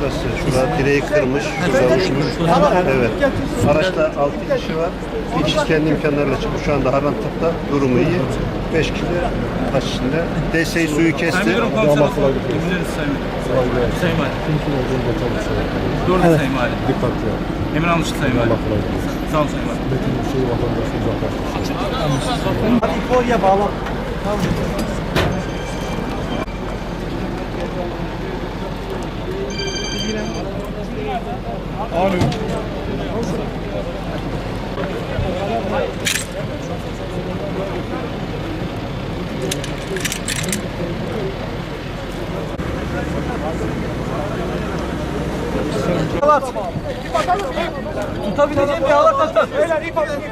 Burası. Şurada direği kırmış. Şurada uçmuş. Evet. Araçta 6 kişi var. Bir kişi kendi imkanlarıyla çıkmış. Şu anda Harantıp'ta durumu iyi. 5 kişi taş içinde. DS'yi suyu kesti. Sayın Damat kolay Sayın Sayın Sayın Sayın Sayın Sayın Sayın Sayın Sayın Sayın Sayın Sayın Sayın Sayın Sayın Sayın Sayın Sayın Emin almıştı Sayın Valim. Allah kolaylık versin. Sağ olun Sayın Valim. Bütün bir şeyi vatandaşın uzaklaştırsın. Hadi İpo'ya bağla. Tamam. Abi. Thank you. Halat. İp atalım. Tutabileceğim bir halat atalım. Beyler ip atın.